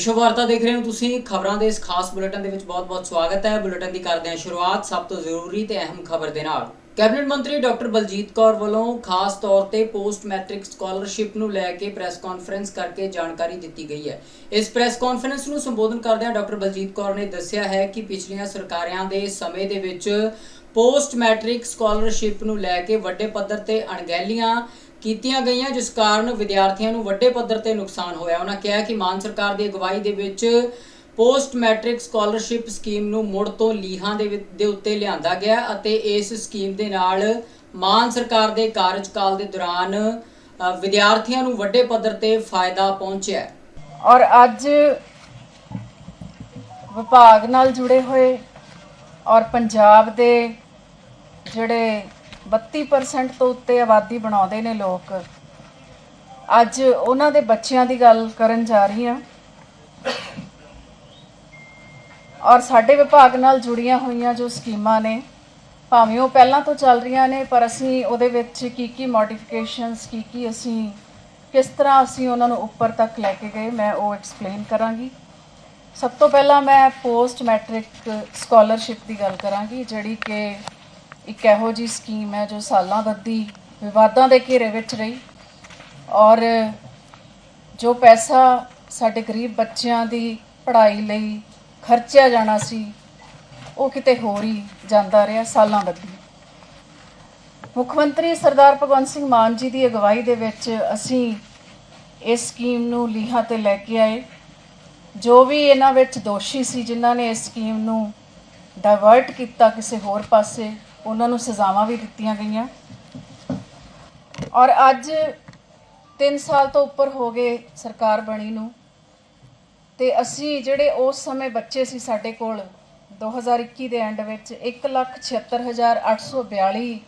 ਵਿਸ਼ਵ ਵਾਰਤਾ ਦੇਖ ਰਹੇ ਹੋ ਤੁਸੀਂ। ਖਬਰਾਂ ਦੇ ਇਸ ਖਾਸ ਬੁਲੇਟਿਨ ਦੇ ਵਿੱਚ ਬਹੁਤ-ਬਹੁਤ ਸਵਾਗਤ ਹੈ। ਬੁਲੇਟਿਨ ਦੀ ਕਰਦੇ ਹਾਂ ਸ਼ੁਰੂਆਤ ਸਭ ਤੋਂ ਜ਼ਰੂਰੀ ਤੇ ਅਹਿਮ ਖਬਰ ਦੇ ਨਾਲ। ਕੈਬਨਿਟ ਮੰਤਰੀ ਡਾਕਟਰ ਬਲਜੀਤ ਕੌਰ ਵੱਲੋਂ ਖਾਸ ਤੌਰ ਤੇ ਪੋਸਟ ਮੈਟ੍ਰਿਕ ਸਕਾਲਰਸ਼ਿਪ ਨੂੰ ਲੈ ਕੇ ਪ੍ਰੈਸ ਕਾਨਫਰੰਸ ਕਰਕੇ ਜਾਣਕਾਰੀ ਦਿੱਤੀ ਗਈ ਹੈ। ਇਸ ਪ੍ਰੈਸ ਕਾਨਫਰੰਸ ਨੂੰ ਸੰਬੋਧਨ ਕਰਦਿਆਂ ਡਾਕਟਰ ਬਲਜੀਤ ਕੌਰ ਨੇ ਦੱਸਿਆ ਹੈ ਕਿ ਪਿਛਲੀਆਂ ਸਰਕਾਰਾਂ ਦੇ ਸਮੇਂ ਦੇ ਵਿੱਚ ਪੋਸਟ ਮੈਟ੍ਰਿਕ ਸਕਾਲਰਸ਼ਿਪ ਨੂੰ ਲੈ ਕੇ ਵੱਡੇ ਪੱਧਰ ਤੇ ਅਣਗਹਿਲੀਆਂ ਕੀਤੀਆਂ ਗਈਆਂ, ਜਿਸ ਕਾਰਨ ਵਿਦਿਆਰਥੀਆਂ ਨੂੰ ਵੱਡੇ ਪੱਧਰ ਤੇ ਨੁਕਸਾਨ ਹੋਇਆ। ਉਹਨਾਂ ਕਿਹਾ ਕਿ ਮਾਨ ਸਰਕਾਰ ਦੀ ਅਗਵਾਈ ਦੇ ਵਿੱਚ ਪੋਸਟ ਮੈਟ੍ਰਿਕ ਸਕਾਲਰਸ਼ਿਪ ਸਕੀਮ ਨੂੰ ਮੁੜ ਤੋਂ ਲੀਹਾਂ ਦੇ ਵਿੱਚ- ਦੇ ਉੱਤੇ ਲਿਆਂਦਾ ਗਿਆ ਅਤੇ ਇਸ ਸਕੀਮ ਦੇ ਨਾਲ ਮਾਨ ਸਰਕਾਰ ਦੇ ਕਾਰਜਕਾਲ ਦੇ ਦੌਰਾਨ ਵਿਦਿਆਰਥੀਆਂ ਨੂੰ ਵੱਡੇ ਪੱਧਰ ਤੇ ਫਾਇਦਾ ਪਹੁੰਚਿਆ। ਔਰ ਅੱਜ ਵਿਭਾਗ ਨਾਲ ਜੁੜੇ ਹੋਏ ਔਰ ਪੰਜਾਬ ਦੇ ਜਿਹੜੇ 32% ਤੋਂ ਉੱਤੇ ਆਬਾਦੀ ਬਣਾਉਂਦੇ ਨੇ ਲੋਕ। ਅੱਜ ਉਹਨਾਂ ਦੇ ਬੱਚਿਆਂ ਦੀ ਗੱਲ ਕਰਨ ਜਾ ਰਹੀ ਹਾਂ। ਔਰ ਸਾਡੇ ਵਿਭਾਗ ਨਾਲ ਜੁੜੀਆਂ ਹੋਈਆਂ ਜੋ ਸਕੀਮਾਂ ਨੇ, ਭਾਵੇਂ ਉਹ ਪਹਿਲਾਂ ਤੋਂ ਚੱਲ ਰਹੀਆਂ ਨੇ, ਪਰ ਅਸੀਂ ਉਹਦੇ ਵਿੱਚ ਕੀ ਕੀ ਮੋਡੀਫਿਕੇਸ਼ਨਸ ਕੀ ਕੀ ਅਸੀਂ, ਕਿਸ ਤਰ੍ਹਾਂ ਅਸੀਂ ਉਹਨਾਂ ਨੂੰ ਉੱਪਰ ਤੱਕ ਲੈ ਕੇ ਗਏ, ਮੈਂ ਉਹ ਐਕਸਪਲੇਨ ਕਰਾਂਗੀ। ਸਭ ਤੋਂ ਪਹਿਲਾਂ ਮੈਂ ਪੋਸਟ ਮੈਟ੍ਰਿਕ ਸਕਾਲਰਸ਼ਿਪ ਦੀ ਗੱਲ ਕਰਾਂਗੀ, ਜਿਹੜੀ ਕਿ ਇੱਕ ਇਹੋ ਜੀ ਸਕੀਮ ਹੈ ਜੋ ਸਾਲਾਂ ਬੱਧੀ ਵਿਵਾਦਾਂ ਦੇ ਘੇਰੇ ਵਿੱਚ ਰਹੀ ਔਰ ਜੋ ਪੈਸਾ ਸਾਡੇ ਗਰੀਬ ਬੱਚਿਆਂ ਦੀ ਪੜ੍ਹਾਈ ਲਈ ਖਰਚਿਆ ਜਾਣਾ ਸੀ, ਉਹ ਕਿਤੇ ਹੋਰ ਹੀ ਜਾਂਦਾ ਰਿਹਾ ਸਾਲਾਂ ਬੱਧੀ। ਮੁੱਖ ਮੰਤਰੀ ਸਰਦਾਰ ਭਗਵੰਤ ਸਿੰਘ ਮਾਨ ਜੀ ਦੀ ਅਗਵਾਈ ਦੇ ਵਿੱਚ ਅਸੀਂ ਇਸ ਸਕੀਮ ਨੂੰ ਲੀਹਾਂ ਤੇ ਲੈ ਕੇ ਆਏ। ਜੋ ਵੀ ਇਹਨਾਂ ਵਿੱਚ ਦੋਸ਼ੀ ਸੀ, ਜਿਨ੍ਹਾਂ ਨੇ ਇਸ ਸਕੀਮ ਨੂੰ ਡਾਇਵਰਟ ਕੀਤਾ ਕਿਸੇ ਹੋਰ ਪਾਸੇ ਉਹਨਾਂ ਨੂੰ ਸਜ਼ਾਵਾਂ ਵੀ ਦਿੱਤੀਆਂ ਗਈਆਂ। ਔਰ ਅੱਜ 3 ਸਾਲ ਤੋਂ ਉੱਪਰ ਹੋ ਗਏ ਸਰਕਾਰ ਬਣੀ ਨੂੰ। ਤੇ ਅਸੀਂ ਜਿਹੜੇ ਉਸ ਸਮੇਂ ਬੱਚੇ ਸੀ ਸਾਡੇ ਕੋਲ 2021 ਦੇ ਐਂਡ ਵਿੱਚ 176842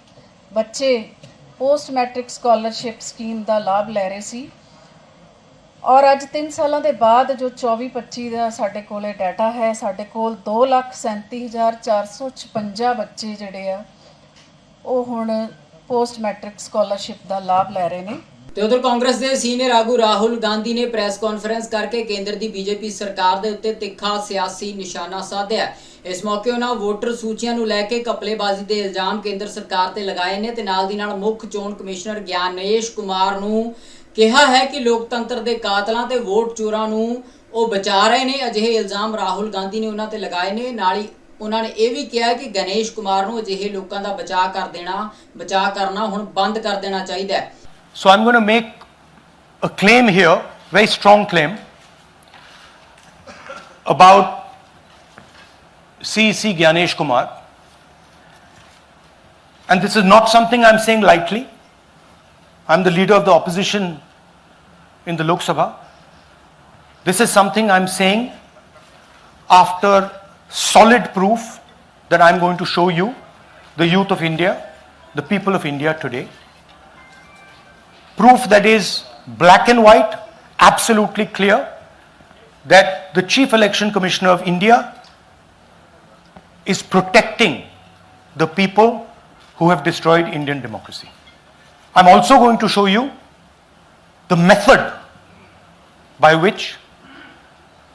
ਬੱਚੇ ਪੋਸਟ ਮੈਟ੍ਰਿਕ ਸਕਾਲਰਸ਼ਿਪ ਸਕੀਮ ਦਾ ਲਾਭ ਲੈ ਰਹੇ ਸੀ। ਔਰ ਅੱਜ 3 ਸਾਲਾਂ ਦੇ ਬਾਅਦ ਜੋ 24-25 ਦਾ ਸਾਡੇ ਕੋਲੇ ਡਾਟਾ ਹੈ, ਸਾਡੇ ਕੋਲ 237456 ਬੱਚੇ ਜਿਹੜੇ ਆ, ਉਹ ਹੁਣ ਪੋਸਟ ਮੈਟ੍ਰਿਕ ਸਕਾਲਰਸ਼ਿਪ ਦਾ ਲਾਭ ਲੈ ਰਹੇ ਨੇ। ਤੇ ਉਧਰ ਕਾਂਗਰਸ ਦੇ ਸੀਨੀਅਰ ਆਗੂ ਰਾਹੁਲ ਗਾਂਧੀ ਨੇ ਪ੍ਰੈਸ ਕਾਨਫਰੰਸ ਕਰਕੇ ਕੇਂਦਰ ਦੀ ਬੀਜੇਪੀ ਸਰਕਾਰ ਦੇ ਉੱਤੇ ਤਿੱਖਾ ਸਿਆਸੀ ਨਿਸ਼ਾਨਾ ਸਾਧਿਆ। ਇਸ ਮੌਕੇ ਉਹਨਾਂ ਵੋਟਰ ਸੂਚੀਆਂ ਨੂੰ ਲੈ ਕੇ ਕਪਲੇਬਾਜ਼ੀ ਦੇ ਇਲਜ਼ਾਮ ਕੇਂਦਰ ਸਰਕਾਰ ਤੇ ਲਗਾਏ ਨੇ ਤੇ ਨਾਲ ਦੀ ਨਾਲ ਮੁੱਖ ਚੋਣ ਕਮਿਸ਼ਨਰ ਗਿਆਨੇਸ਼ ਕੁਮਾਰ ਨੂੰ ਕਿਹਾ ਹੈ ਕਿ ਲੋਕਤੰਤਰ ਦੇ ਕਾਤਲਾਂ ਤੇ ਵੋਟ ਚੋਰਾਂ ਨੂੰ ਉਹ ਬਚਾ ਰਹੇ ਨੇ ਅਜਿਹੇ ਇਲਜ਼ਾਮ ਰਾਹੁਲ ਗਾਂਧੀ ਨੇ ਉਹਨਾਂ ਤੇ ਲਗਾਏ ਨੇ ਨਾਲ ਹੀ ਉਹਨਾਂ ਨੇ ਇਹ ਵੀ ਕਿਹਾ ਕਿ ਗਣੇਸ਼ ਕੁਮਾਰ ਨੂੰ ਅਜਿਹੇ ਲੋਕਾਂ ਦਾ ਬਚਾਅ ਕਰ ਦੇਣਾ ਬਚਾਅ ਕਰਨਾ ਹੁਣ ਬੰਦ ਕਰ ਦੇਣਾ ਚਾਹੀਦਾ ਹੈ So I'm going to make a claim here, very strong claim, about CEC Gyanesh Kumar. And this is not something I'm saying lightly. I'm the leader of the opposition in the Lok Sabha. This is something I'm saying after solid proof that I'm going to show you, the youth of India, the people of India today proof that is black and white, absolutely clear, that the Chief Election Commissioner of India is protecting the people who have destroyed Indian democracy. I'm also going to show you the method by which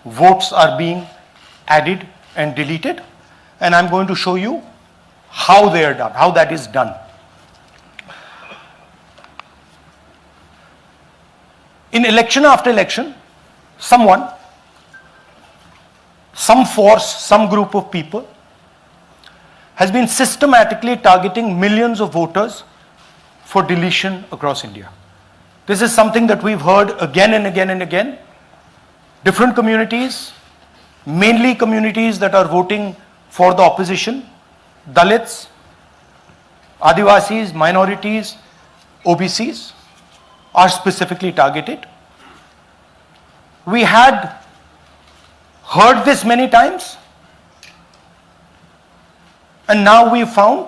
votes are being added and deleted, and I'm going to show you how they are done, how that is done. in election after election, someone, some force, some group of people has been systematically targeting millions of voters for deletion across India. This is something that we've heard again and again and again. Different communities, mainly communities that are voting for the opposition, Dalits, Adivasis, minorities, OBCs, are specifically targeted. We had heard this many times, and now we found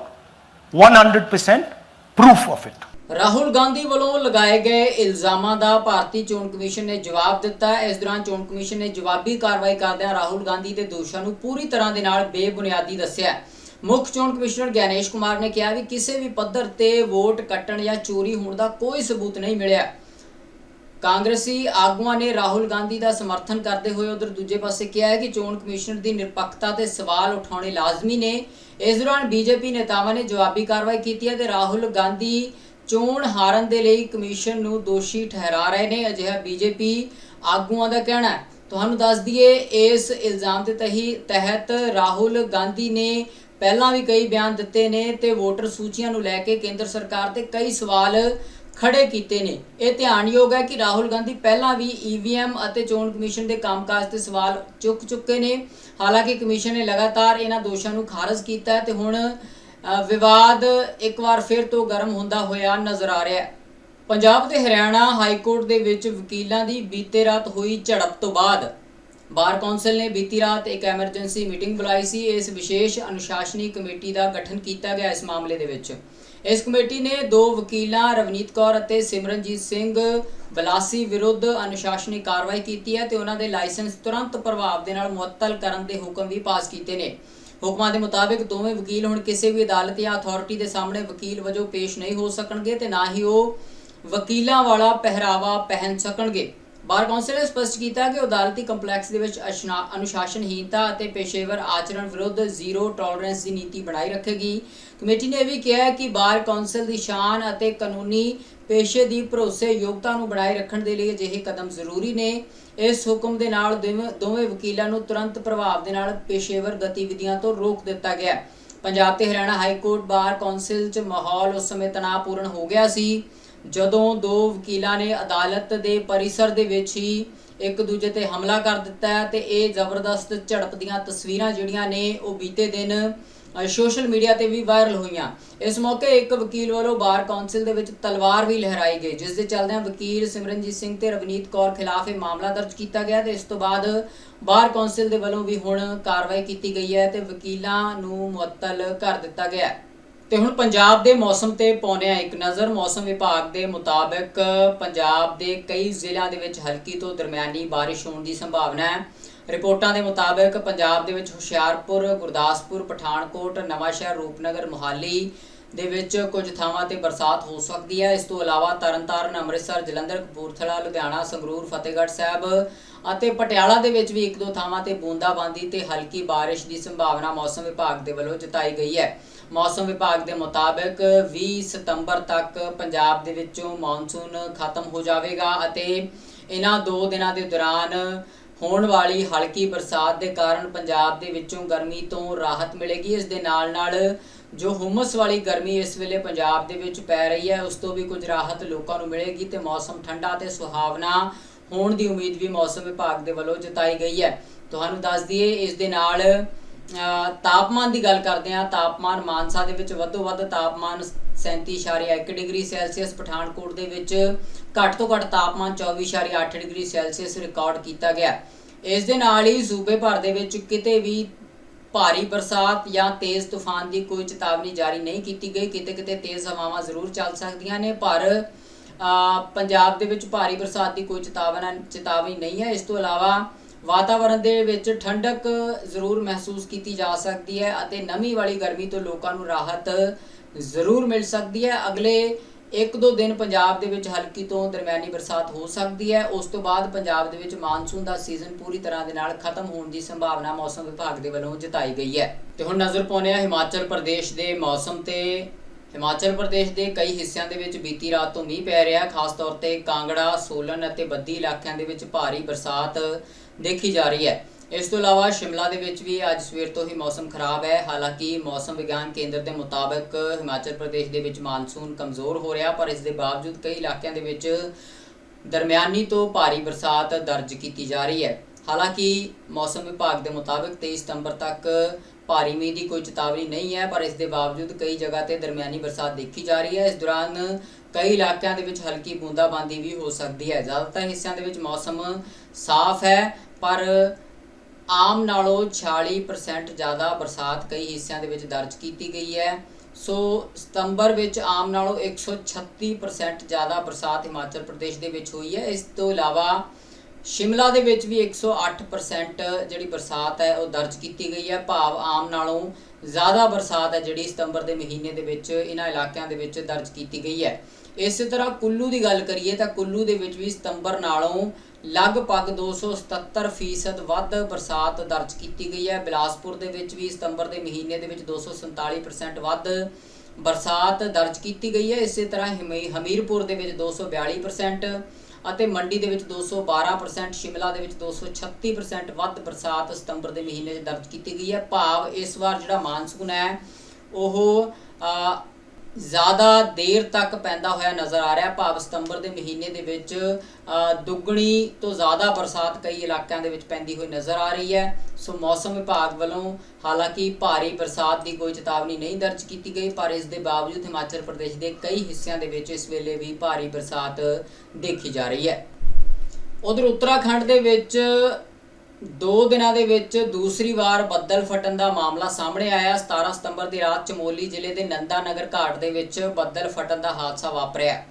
100% proof of it. Rahul Gandhi ਵੱਲੋਂ ਲਗਾਏ ਗਏ ਇਲਜ਼ਾਮਾਂ ਦਾ ਭਾਰਤੀ ਚੋਣ commission ਨੇ ਜਵਾਬ ਦਿੱਤਾ। ਇਸ ਦੌਰਾਨ ਚੋਣ ਕਮਿਸ਼ਨ ਨੇ ਜਵਾਬੀ ਕਾਰਵਾਈ ਕਰਦਿਆਂ ਰਾਹੁਲ ਗਾਂਧੀ ਦੇ ਦੋਸ਼ਾਂ ਨੂੰ ਪੂਰੀ ਤਰ੍ਹਾਂ ਦੇ ਨਾਲ ਬੇਬੁਨਿਆਦੀ ਦੱਸਿਆ। ਮੁੱਖ ਚੋਣ ਕਮਿਸ਼ਨਰ ਗਿਆਨੇਸ਼ ਕੁਮਾਰ ਨੇ ਕਿਹਾ ਵੀ ਕਿਸੇ ਵੀ ਪੱਧਰ ਤੇ ਵੋਟ ਕੱਟਣ ਜਾਂ ਚੋਰੀ ਹੋਣ ਦਾ ਕੋਈ ਸਬੂਤ ਨਹੀਂ ਮਿਲਿਆ। ਕਾਂਗਰਸੀ ਆਗੂਆਂ ਨੇ ਰਾਹੁਲ ਗਾਂਧੀ ਦਾ ਸਮਰਥਨ ਕਰਦੇ ਹੋਏ ਉਧਰ ਦੂਜੇ ਪਾਸੇ ਕਿਹਾ ਹੈ ਕਿ ਚੋਣ ਕਮਿਸ਼ਨਰ ਦੀ ਨਿਰਪੱਖਤਾ ਤੇ ਸਵਾਲ ਉਠਾਉਣੇ ਲਾਜ਼ਮੀ ਨੇ। ਇਸ ਦੌਰਾਨ ਬੀਜੇਪੀ ਨੇਤਾਵਾਂ ਨੇ ਜਵਾਬੀ ਕਾਰਵਾਈ ਕੀਤੀ ਹੈ ਤੇ ਰਾਹੁਲ ਗਾਂਧੀ ਚੋਣ ਹਾਰਨ ਦੇ ਲਈ ਕਮਿਸ਼ਨ ਨੂੰ ਦੋਸ਼ੀ ਠਹਿਰਾ ਰਹੇ ਨੇ। ਅਜਿਹਾ ਬੀਜੇਪੀ ਆਗੂਆਂ ਦਾ ਕਹਿਣਾ ਹੈ। ਤੁਹਾਨੂੰ ਦੱਸ ਦਈਏ, ਇਸ ਇਲਜ਼ਾਮ ਦੇ ਤਹੀ, ਤਹਿਤ ਰਾਹੁਲ ਗਾਂਧੀ ਨੇ ਪਹਿਲਾਂ ਵੀ ਕਈ ਬਿਆਨ ਦਿੱਤੇ ਨੇ ਤੇ ਵੋਟਰ ਸੂਚੀਆਂ ਨੂੰ ਲੈ ਕੇ ਕੇਂਦਰ ਸਰਕਾਰ ਤੇ ਕਈ ਸਵਾਲ ਖੜੇ ਕੀਤੇ ਨੇ। ਇਹ ਧਿਆਨਯੋਗ ਹੈ ਕਿ ਰਾਹੁਲ ਗਾਂਧੀ ਪਹਿਲਾਂ ਵੀ ਈਵੀਐਮ ਅਤੇ ਚੋਣ ਕਮਿਸ਼ਨ ਦੇ ਕੰਮਕਾਜ ਤੇ ਸਵਾਲ ਚੁੱਕ ਚੁੱਕੇ ਨੇ। ਹਾਲਾਂਕਿ ਕਮਿਸ਼ਨ ਨੇ ਲਗਾਤਾਰ ਇਹਨਾਂ ਦੋਸ਼ਾਂ ਨੂੰ ਖਾਰਜ ਕੀਤਾ ਹੈ ਤੇ ਹੁਣ ਵਿਵਾਦ ਇੱਕ ਵਾਰ ਫਿਰ ਤੋਂ ਗਰਮ ਹੁੰਦਾ ਹੋਇਆ ਨਜ਼ਰ ਆ ਰਿਹਾ ਹੈ। ਪੰਜਾਬ ਤੇ ਹਰਿਆਣਾ ਹਾਈ ਕੋਰਟ ਦੇ ਵਿੱਚ ਵਕੀਲਾਂ ਦੀ ਬੀਤੇ ਰਾਤ ਹੋਈ ਝੜਪ ਤੋਂ ਬਾਅਦ ਬਾਰ ਕੌਂਸਲ ਨੇ ਬੀਤੀ ਰਾਤ ਇੱਕ ਐਮਰਜੈਂਸੀ ਮੀਟਿੰਗ ਬੁਲਾਈ ਸੀ। ਇਸ ਵਿਸ਼ੇਸ਼ ਅਨੁਸ਼ਾਸਨੀ ਕਮੇਟੀ ਦਾ ਗਠਨ ਕੀਤਾ ਗਿਆ ਇਸ ਮਾਮਲੇ ਦੇ ਵਿੱਚ। ਇਸ ਕਮੇਟੀ ਨੇ ਦੋ ਵਕੀਲਾਂ, ਰਵਨੀਤ ਕੌਰ ਅਤੇ ਸਿਮਰਨਜੀਤ ਸਿੰਘ ਬਲਾਸੀ ਵਿਰੁੱਧ ਅਨੁਸ਼ਾਸਨੀ ਕਾਰਵਾਈ ਕੀਤੀ ਹੈ ਤੇ ਉਹਨਾਂ ਦੇ ਲਾਇਸੈਂਸ ਤੁਰੰਤ ਪ੍ਰਭਾਵ ਦੇ ਨਾਲ ਮੁਅੱਤਲ ਕਰਨ ਦੇ ਹੁਕਮ ਵੀ ਪਾਸ ਕੀਤੇ ਨੇ। ਹੁਕਮਾਂ ਦੇ ਮੁਤਾਬਿਕ ਦੋਵੇਂ ਵਕੀਲ ਹੁਣ ਕਿਸੇ ਵੀ ਅਦਾਲਤ ਜਾਂ ਅਥਾਰਟੀ ਦੇ ਸਾਹਮਣੇ ਵਕੀਲ ਵਜੋਂ ਪੇਸ਼ ਨਹੀਂ ਹੋ ਸਕਣਗੇ ਤੇ ਨਾ ਹੀ ਉਹ ਵਕੀਲਾਂ ਵਾਲਾ ਪਹਿਰਾਵਾ ਪਹਿਨ ਸਕਣਗੇ। ਬਾਰ ਕੌਂਸਲ ਨੇ ਸਪਸ਼ਟ ਕੀਤਾ ਕਿ ਉਹ ਅਦਾਲਤੀ ਕੰਪਲੈਕਸ ਦੇ ਵਿੱਚ ਅਸ਼ਨਾ- ਅਨੁਸ਼ਾਸਨਹੀਨਤਾ ਅਤੇ ਪੇਸ਼ੇਵਰ ਆਚਰਣ ਵਿਰੁੱਧ ਜ਼ੀਰੋ ਟੋਲਰੈਂਸ ਦੀ ਨੀਤੀ ਬਣਾਈ ਰੱਖੇਗੀ। ਕਮੇਟੀ ਨੇ ਇਹ ਵੀ ਕਿਹਾ ਕਿ ਬਾਰ ਕੌਂਸਲ ਦੀ ਸ਼ਾਨ ਅਤੇ ਕਾਨੂੰਨੀ ਪੇਸ਼ੇ ਦੀ ਭਰੋਸੇ ਯੋਗਤਾ ਨੂੰ ਬਣਾਏ ਰੱਖਣ ਦੇ ਲਈ ਅਜਿਹੇ ਕਦਮ ਜ਼ਰੂਰੀ ਨੇ। ਇਸ ਹੁਕਮ ਦੇ ਨਾਲ ਦੋਵੇਂ ਦੋਵੇਂ ਵਕੀਲਾਂ ਨੂੰ ਤੁਰੰਤ ਪ੍ਰਭਾਵ ਦੇ ਨਾਲ ਪੇਸ਼ੇਵਰ ਗਤੀਵਿਧੀਆਂ ਤੋਂ ਰੋਕ ਦਿੱਤਾ ਗਿਆ। ਪੰਜਾਬ ਤੇ Haryana high court bar council 'ਚ ਮਾਹੌਲ ਉਸ ਸਮੇਂ ਤਣਾਅਪੂਰਨ ਹੋ ਗਿਆ ਸੀ। ਜਦੋਂ ਦੋ ਵਕੀਲਾਂ ਨੇ ਅਦਾਲਤ ਦੇ ਪਰਿਸਰ ਦੇ ਵਿੱਚ ਹੀ ਇੱਕ ਦੂਜੇ ਤੇ ਹਮਲਾ ਕਰ ਦਿੱਤਾ ਹੈ ਤੇ ਇਹ ਜ਼ਬਰਦਸਤ ਝੜਪ ਦੀਆਂ ਤਸਵੀਰਾਂ ਜਿਹੜੀਆਂ ਨੇ ਉਹ ਬੀਤੇ ਦਿਨ ਸੋਸ਼ਲ ਮੀਡੀਆ ਤੇ ਵੀ ਵਾਇਰਲ ਹੋਈਆਂ। ਇਸ ਮੌਕੇ ਇੱਕ ਵਕੀਲ ਵੱਲੋਂ ਬਾਰ ਕੌਂਸਲ ਦੇ ਵਿੱਚ ਤਲਵਾਰ ਵੀ ਲਹਿਰਾਈ ਗਈ, ਜਿਸ ਦੇ ਚੱਲਦਿਆਂ ਵਕੀਲ ਸਿਮਰਨਜੀਤ ਸਿੰਘ ਤੇ ਰਵਨੀਤ ਕੌਰ ਖਿਲਾਫ ਇਹ ਮਾਮਲਾ ਦਰਜ ਕੀਤਾ ਗਿਆ ਤੇ ਇਸ ਤੋਂ ਬਾਅਦ ਬਾਰ ਕੌਂਸਲ ਦੇ ਵੱਲੋਂ ਵੀ ਹੁਣ ਕਾਰਵਾਈ ਕੀਤੀ ਗਈ ਹੈ ਤੇ ਵਕੀਲਾਂ ਨੂੰ ਮੁਅੱਤਲ ਕਰ ਦਿੱਤਾ ਗਿਆ ਹੈ। ਤੇ ਹੁਣ ਪੰਜਾਬ ਦੇ ਮੌਸਮ ਤੇ ਪਾਉਂਦੇ ਆ ਇੱਕ ਨਜ਼ਰ, ਮੌਸਮ ਵਿਭਾਗ ਦੇ ਮੁਤਾਬਕ ਪੰਜਾਬ ਦੇ ਕਈ ਜ਼ਿਲ੍ਹਿਆਂ ਦੇ ਵਿੱਚ ਹਲਕੀ ਤੋਂ ਦਰਮਿਆਨੀ ਬਾਰਿਸ਼ ਹੋਣ ਦੀ ਸੰਭਾਵਨਾ ਹੈ। ਰਿਪੋਰਟਾਂ ਦੇ ਮੁਤਾਬਕ ਪੰਜਾਬ ਦੇ ਵਿੱਚ ਹੁਸ਼ਿਆਰਪੁਰ, ਗੁਰਦਾਸਪੁਰ, ਪਠਾਨਕੋਟ, ਨਵਾਂਸ਼ਹਿਰ, ਰੂਪਨਗਰ, ਮੁਹਾਲੀ ਦੇ ਵਿੱਚ ਕੁਝ ਥਾਵਾਂ ਤੇ ਬਰਸਾਤ ਹੋ ਸਕਦੀ ਹੈ। ਇਸ ਤੋਂ ਇਲਾਵਾ ਤਰਨਤਾਰਨ, ਅੰਮ੍ਰਿਤਸਰ, ਜਲੰਧਰ, ਕਪੂਰਥਲਾ, ਲੁਧਿਆਣਾ, ਸੰਗਰੂਰ, ਫਤਿਹਗੜ੍ਹ ਸਾਹਿਬ ਅਤੇ ਪਟਿਆਲਾ ਦੇ ਵਿੱਚ ਵੀ ਇੱਕ ਦੋ ਥਾਵਾਂ ਤੇ ਬੂੰਦਾਬਾਂਦੀ ਤੇ ਹਲਕੀ ਬਾਰਿਸ਼ ਦੀ ਸੰਭਾਵਨਾ ਮੌਸਮ ਵਿਭਾਗ ਦੇ ਵੱਲੋਂ ਜਤਾਈ ਗਈ ਹੈ। ਮੌਸਮ ਵਿਭਾਗ ਦੇ ਮੁਤਾਬਕ 20 ਸਤੰਬਰ ਤੱਕ ਪੰਜਾਬ ਦੇ ਵਿੱਚੋਂ ਮੌਨਸੂਨ ਖਤਮ ਹੋ ਜਾਵੇਗਾ ਅਤੇ ਇਹਨਾਂ ਦੋ ਦਿਨਾਂ ਦੇ ਦੌਰਾਨ ਹੋਣ ਵਾਲੀ ਹਲਕੀ ਬਰਸਾਤ ਦੇ ਕਾਰਨ ਪੰਜਾਬ ਦੇ ਵਿੱਚੋਂ ਗਰਮੀ ਤੋਂ ਰਾਹਤ ਮਿਲੇਗੀ। ਇਸ ਦੇ ਨਾਲ ਨਾਲ ਜੋ ਹੁਮਸ ਵਾਲੀ ਗਰਮੀ ਇਸ ਵੇਲੇ ਪੰਜਾਬ ਦੇ ਵਿੱਚ ਪੈ ਰਹੀ ਹੈ, ਉਸ ਤੋਂ ਵੀ ਕੁਝ ਰਾਹਤ ਲੋਕਾਂ ਨੂੰ ਮਿਲੇਗੀ ਤੇ ਮੌਸਮ ਠੰਡਾ ਤੇ ਸੁਹਾਵਣਾ ਹੋਣ ਦੀ ਉਮੀਦ ਵੀ ਮੌਸਮ ਵਿਭਾਗ ਦੇ ਵੱਲੋਂ ਜਤਾਈ ਗਈ ਹੈ। ਤੁਹਾਨੂੰ ਦੱਸ ਦਈਏ, ਇਸ ਦੇ ਨਾਲ ਤਾਪਮਾਨ ਦੀ ਗੱਲ ਕਰਦੇ ਹਾਂ, ਤਾਪਮਾਨ ਮਾਨਸਾ ਦੇ ਵਿੱਚ ਵੱਧੋ ਵੱਧ ਤਾਪਮਾਨ 37.1 ਡਿਗਰੀ ਸੈਲਸੀਅਸ, ਪਠਾਨਕੋਟ ਦੇ ਵਿੱਚ ਘੱਟ ਤੋਂ ਘੱਟ ਤਾਪਮਾਨ 24.8 ਡਿਗਰੀ ਸੈਲਸੀਅਸ ਰਿਕਾਰਡ ਕੀਤਾ ਗਿਆ। ਇਸ ਦੇ ਨਾਲ ਹੀ ਸੂਬੇ ਭਰ ਦੇ ਵਿੱਚ ਕਿਤੇ ਵੀ ਭਾਰੀ ਬਰਸਾਤ ਜਾਂ ਤੇਜ਼ ਤੂਫਾਨ ਦੀ ਕੋਈ ਚੇਤਾਵਨੀ ਜਾਰੀ ਨਹੀਂ ਕੀਤੀ ਗਈ। ਕਿਤੇ ਕਿਤੇ ਤੇਜ਼ ਹਵਾਵਾਂ ਜ਼ਰੂਰ ਚੱਲ ਸਕਦੀਆਂ ਨੇ, ਪਰ ਪੰਜਾਬ ਦੇ ਵਿੱਚ ਭਾਰੀ ਬਰਸਾਤ ਦੀ ਕੋਈ ਚੇਤਾਵਨਾ, ਚੇਤਾਵਨੀ ਨਹੀਂ ਹੈ। ਇਸ ਤੋਂ ਇਲਾਵਾ ਵਾਤਾਵਰਣ ਦੇ ਵਿੱਚ ਠੰਡਕ ਜ਼ਰੂਰ ਮਹਿਸੂਸ ਕੀਤੀ ਜਾ ਸਕਦੀ ਹੈ ਅਤੇ ਨਮੀ ਵਾਲੀ ਗਰਮੀ ਤੋਂ ਲੋਕਾਂ ਨੂੰ ਰਾਹਤ ਜ਼ਰੂਰ ਮਿਲ ਸਕਦੀ ਹੈ। ਅਗਲੇ ਇੱਕ ਦੋ ਦਿਨ ਪੰਜਾਬ ਦੇ ਵਿੱਚ ਹਲਕੀ ਤੋਂ ਦਰਮਿਆਨੀ ਬਰਸਾਤ ਹੋ ਸਕਦੀ ਹੈ। ਉਸ ਤੋਂ ਬਾਅਦ ਪੰਜਾਬ ਦੇ ਵਿੱਚ ਮਾਨਸੂਨ ਦਾ ਸੀਜ਼ਨ ਪੂਰੀ ਤਰ੍ਹਾਂ ਦੇ ਨਾਲ ਖਤਮ ਹੋਣ ਦੀ ਸੰਭਾਵਨਾ ਮੌਸਮ ਵਿਭਾਗ ਦੇ ਵੱਲੋਂ ਜਤਾਈ ਗਈ ਹੈ। ਤੇ ਹੁਣ ਨਜ਼ਰ ਪਾਉਂਦੇ ਹਾਂ ਹਿਮਾਚਲ ਪ੍ਰਦੇਸ਼ ਦੇ ਮੌਸਮ ਤੇ। ਹਿਮਾਚਲ ਪ੍ਰਦੇਸ਼ ਦੇ ਕਈ ਹਿੱਸਿਆਂ ਦੇ ਵਿੱਚ ਬੀਤੀ ਰਾਤ ਤੋਂ ਮੀਂਹ ਪੈ ਰਿਹਾ ਖਾਸ ਤੌਰ ਤੇ ਕਾਂਗੜਾ, ਸੋਲਨ ਅਤੇ ਬੱਦੀ ਇਲਾਕਿਆਂ ਦੇ ਵਿੱਚ ਭਾਰੀ ਬਰਸਾਤ ਦੇਖੀ ਜਾ ਰਹੀ ਹੈ। ਇਸ ਤੋਂ ਇਲਾਵਾ ਸ਼ਿਮਲਾ ਦੇ ਵਿੱਚ ਵੀ ਅੱਜ ਸਵੇਰ ਤੋਂ ਹੀ ਮੌਸਮ ਖਰਾਬ ਹੈ। ਹਾਲਾਂਕਿ ਮੌਸਮ ਵਿਗਿਆਨ ਕੇਂਦਰ ਦੇ ਮੁਤਾਬਕ ਹਿਮਾਚਲ ਪ੍ਰਦੇਸ਼ ਦੇ ਵਿੱਚ ਮਾਨਸੂਨ ਕਮਜ਼ੋਰ ਹੋ ਰਿਹਾ, ਪਰ ਇਸ ਦੇ ਬਾਵਜੂਦ ਕਈ ਇਲਾਕਿਆਂ ਦੇ ਵਿੱਚ ਦਰਮਿਆਨੀ ਤੋਂ ਭਾਰੀ ਬਰਸਾਤ ਦਰਜ ਕੀਤੀ ਜਾ ਰਹੀ ਹੈ। ਹਾਲਾਂਕਿ ਮੌਸਮ ਵਿਭਾਗ ਦੇ ਮੁਤਾਬਕ 23 ਸਤੰਬਰ ਤੱਕ ਭਾਰੀ ਮੀਂਹ ਦੀ ਕੋਈ ਚੇਤਾਵਨੀ ਨਹੀਂ ਹੈ, ਪਰ ਇਸ ਦੇ ਬਾਵਜੂਦ ਕਈ ਜਗ੍ਹਾ ਤੇ ਦਰਮਿਆਨੀ ਬਰਸਾਤ ਦੇਖੀ ਜਾ ਰਹੀ ਹੈ। ਇਸ ਦੌਰਾਨ ਕਈ ਇਲਾਕਿਆਂ ਦੇ ਵਿੱਚ ਹਲਕੀ ਬੂੰਦਾਬਾਂਦੀ ਵੀ ਹੋ ਸਕਦੀ ਹੈ। ਜ਼ਿਆਦਾਤਰ ਹਿੱਸਿਆਂ ਦੇ ਵਿੱਚ ਮੌਸਮ ਸਾਫ਼ ਹੈ, ਪਰ ਆਮ ਨਾਲੋਂ 46% ਜ਼ਿਆਦਾ ਬਰਸਾਤ ਕਈ ਹਿੱਸਿਆਂ ਦੇ ਵਿੱਚ ਦਰਜ ਕੀਤੀ ਗਈ ਹੈ। ਸੋ ਸਤੰਬਰ ਵਿੱਚ ਆਮ ਨਾਲੋਂ 136% ਜ਼ਿਆਦਾ ਬਰਸਾਤ ਹਿਮਾਚਲ ਪ੍ਰਦੇਸ਼ ਦੇ ਵਿੱਚ ਹੋਈ ਹੈ। ਇਸ ਤੋਂ ਇਲਾਵਾ ਸ਼ਿਮਲਾ ਦੇ ਵਿੱਚ ਵੀ 108% ਜਿਹੜੀ ਬਰਸਾਤ ਹੈ, ਉਹ ਦਰਜ ਕੀਤੀ ਗਈ ਹੈ। ਭਾਵ ਆਮ ਨਾਲੋਂ ਜ਼ਿਆਦਾ ਬਰਸਾਤ ਹੈ ਜਿਹੜੀ ਸਤੰਬਰ ਦੇ ਮਹੀਨੇ ਦੇ ਵਿੱਚ ਇਹਨਾਂ ਇਲਾਕਿਆਂ ਦੇ ਵਿੱਚ ਦਰਜ ਕੀਤੀ ਗਈ ਹੈ। ਇਸੇ ਤਰ੍ਹਾਂ ਕੁੱਲੂ ਦੀ ਗੱਲ ਕਰੀਏ ਤਾਂ ਕੁੱਲੂ ਦੇ ਵਿੱਚ ਵੀ ਸਤੰਬਰ ਨਾਲੋਂ ਲਗਭਗ 277% ਵੱਧ ਬਰਸਾਤ ਦਰਜ ਕੀਤੀ ਗਈ ਹੈ। ਬਿਲਾਸਪੁਰ ਦੇ ਵਿੱਚ ਵੀ ਸਤੰਬਰ ਦੇ ਮਹੀਨੇ ਦੇ ਵਿੱਚ 247% ਵੱਧ ਬਰਸਾਤ ਦਰਜ ਕੀਤੀ ਗਈ ਹੈ। ਇਸੇ ਤਰ੍ਹਾਂ ਹਮੀ- ਹਮੀਰਪੁਰ ਦੇ ਵਿੱਚ 242% ਅਤੇ ਮੰਡੀ ਦੇ ਵਿੱਚ 212% ਸ਼ਿਮਲਾ ਦੇ ਵਿੱਚ 236% ਵੱਧ ਬਰਸਾਤ ਸਤੰਬਰ ਦੇ ਮਹੀਨੇ 'ਚ ਦਰਜ ਕੀਤੀ ਗਈ ਹੈ। ਭਾਵ ਇਸ ਵਾਰ ਜਿਹੜਾ ਮਾਨਸੂਨ ਹੈ, ਉਹ ਜ਼ਿਆਦਾ ਦੇਰ ਤੱਕ ਪੈਂਦਾ ਹੋਇਆ ਨਜ਼ਰ ਆ ਰਿਹਾ। ਭਾਵ ਸਤੰਬਰ ਦੇ ਮਹੀਨੇ ਦੇ ਵਿੱਚ ਦੁੱਗਣੀ ਤੋਂ ਜ਼ਿਆਦਾ ਬਰਸਾਤ ਕਈ ਇਲਾਕਿਆਂ ਦੇ ਵਿੱਚ ਪੈਂਦੀ ਹੋਈ ਨਜ਼ਰ ਆ ਰਹੀ ਹੈ। ਸੋ ਮੌਸਮ ਵਿਭਾਗ ਵੱਲੋਂ ਹਾਲਾਂਕਿ ਭਾਰੀ ਬਰਸਾਤ ਦੀ ਕੋਈ ਚੇਤਾਵਨੀ ਨਹੀਂ ਦਰਜ ਕੀਤੀ ਗਈ, ਪਰ ਇਸ ਦੇ ਬਾਵਜੂਦ ਹਿਮਾਚਲ ਪ੍ਰਦੇਸ਼ ਦੇ ਕਈ ਹਿੱਸਿਆਂ ਦੇ ਵਿੱਚ ਇਸ ਵੇਲੇ ਵੀ ਭਾਰੀ ਬਰਸਾਤ ਦੇਖੀ ਜਾ ਰਹੀ ਹੈ। ਉਧਰ ਉੱਤਰਾਖੰਡ ਦੇ ਵਿੱਚ ਦੋ ਦਿਨਾਂ ਦੇ ਵਿੱਚ ਦੂਸਰੀ ਵਾਰ ਬੱਦਲ ਫਟਣ ਦਾ ਮਾਮਲਾ ਸਾਹਮਣੇ ਆਇਆ। 17 ਸਤੰਬਰ ਦੀ ਰਾਤ ਚਮੋਲੀ ਜ਼ਿਲ੍ਹੇ ਦੇ ਨੰਦਾ ਨਗਰ ਘਾਟ ਦੇ ਵਿੱਚ ਬੱਦਲ ਫਟਣ ਦਾ ਹਾਦਸਾ ਵਾਪਰਿਆ।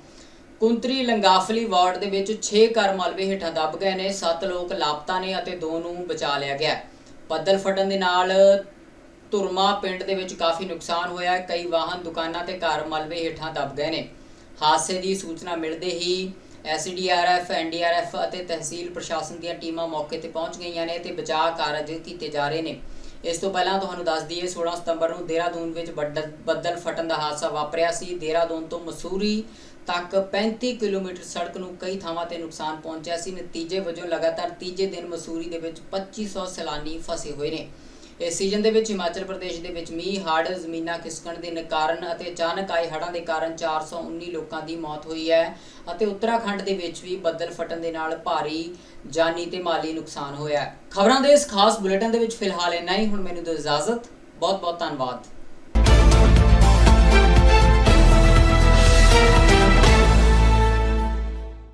ਕੁੰਤਰੀ ਲੰਗਾਫਲੀ ਵਾਰਡ ਦੇ ਵਿੱਚ 6 ਘਰ ਮਲਬੇ ਹੇਠਾਂ ਦੱਬ ਗਏ ਨੇ। 7 ਲੋਕ ਲਾਪਤਾ ਨੇ ਅਤੇ 2 ਨੂੰ ਬਚਾ ਲਿਆ ਗਿਆ। ਬੱਦਲ ਫਟਣ ਦੇ ਨਾਲ ਤੁਰਮਾ ਪਿੰਡ ਦੇ ਵਿੱਚ ਕਾਫੀ ਨੁਕਸਾਨ ਹੋਇਆ। ਕਈ ਵਾਹਨ, ਦੁਕਾਨਾਂ ਤੇ ਘਰ ਮਲਬੇ ਹੇਠਾਂ ਦੱਬ ਗਏ ਨੇ। ਹਾਦਸੇ ਦੀ ਸੂਚਨਾ ਮਿਲਦੇ ਹੀ ਐਸਡੀਆਰਐਫ ਐਨਡੀਆਰਐਫ ਅਤੇ ਤਹਿਸੀਲ ਪ੍ਰਸ਼ਾਸਨ ਦੀਆਂ ਟੀਮਾਂ ਮੌਕੇ ਤੇ ਪਹੁੰਚ ਗਈਆਂ ਨੇ ਤੇ ਬਚਾਅ ਕਾਰਜ ਕੀਤੇ ਜਾ ਰਹੇ ਨੇ। ਇਸ ਤੋਂ ਪਹਿਲਾਂ ਤੁਹਾਨੂੰ ਦੱਸ ਦਈਏ 16 ਸਤੰਬਰ ਨੂੰ ਦੇਹਰਾਦੂਨ ਵਿੱਚ ਬੱਦਲ ਬੱਦਲ ਫਟਣ ਦਾ ਹਾਦਸਾ ਵਾਪਰਿਆ ਸੀ। ਦੇਹਰਾਦੂਨ ਤੋਂ ਮਸੂਰੀ ਤੱਕ 35 ਕਿਲੋਮੀਟਰ ਸੜਕ ਨੂੰ ਕਈ ਥਾਵਾਂ ਤੇ ਨੁਕਸਾਨ ਪਹੁੰਚਿਆ ਸੀ। ਨਤੀਜੇ ਵਜੋਂ ਲਗਾਤਾਰ ਤੀਜੇ ਦਿਨ ਮਸੂਰੀ ਦੇ ਵਿੱਚ 2500 ਸੈਲਾਨੀ ਫਸੇ ਹੋਏ ਨੇ। ਇਸ ਸੀਜ਼ਨ ਦੇ ਵਿੱਚ ਹਿਮਾਚਲ ਪ੍ਰਦੇਸ਼ ਦੇ ਵਿੱਚ ਮੀਂਹ, ਹੜ੍ਹ, ਜ਼ਮੀਨਾਂ ਖਿਸਕਣ ਦੇ ਕਾਰਨ ਅਤੇ ਅਚਾਨਕ ਆਏ ਹੜ੍ਹਾਂ ਦੇ ਕਾਰਨ 419 ਲੋਕਾਂ ਦੀ ਮੌਤ ਹੋਈ ਹੈ ਅਤੇ ਉੱਤਰਾਖੰਡ ਦੇ ਵਿੱਚ ਵੀ ਬੱਦਲ ਫਟਣ ਦੇ ਨਾਲ ਭਾਰੀ ਜਾਨੀ ਤੇ ਮਾਲੀ ਨੁਕਸਾਨ ਹੋਇਆ ਹੈ। ਖਬਰਾਂ ਦੇ ਇਸ ਖਾਸ ਬੁਲੇਟਿਨ ਦੇ ਵਿੱਚ ਫਿਲਹਾਲ ਇੰਨਾ ਹੀ। ਹੁਣ ਮੈਨੂੰ ਦਿਓ ਇਜਾਜ਼ਤ। ਬਹੁਤ ਬਹੁਤ ਧੰਨਵਾਦ।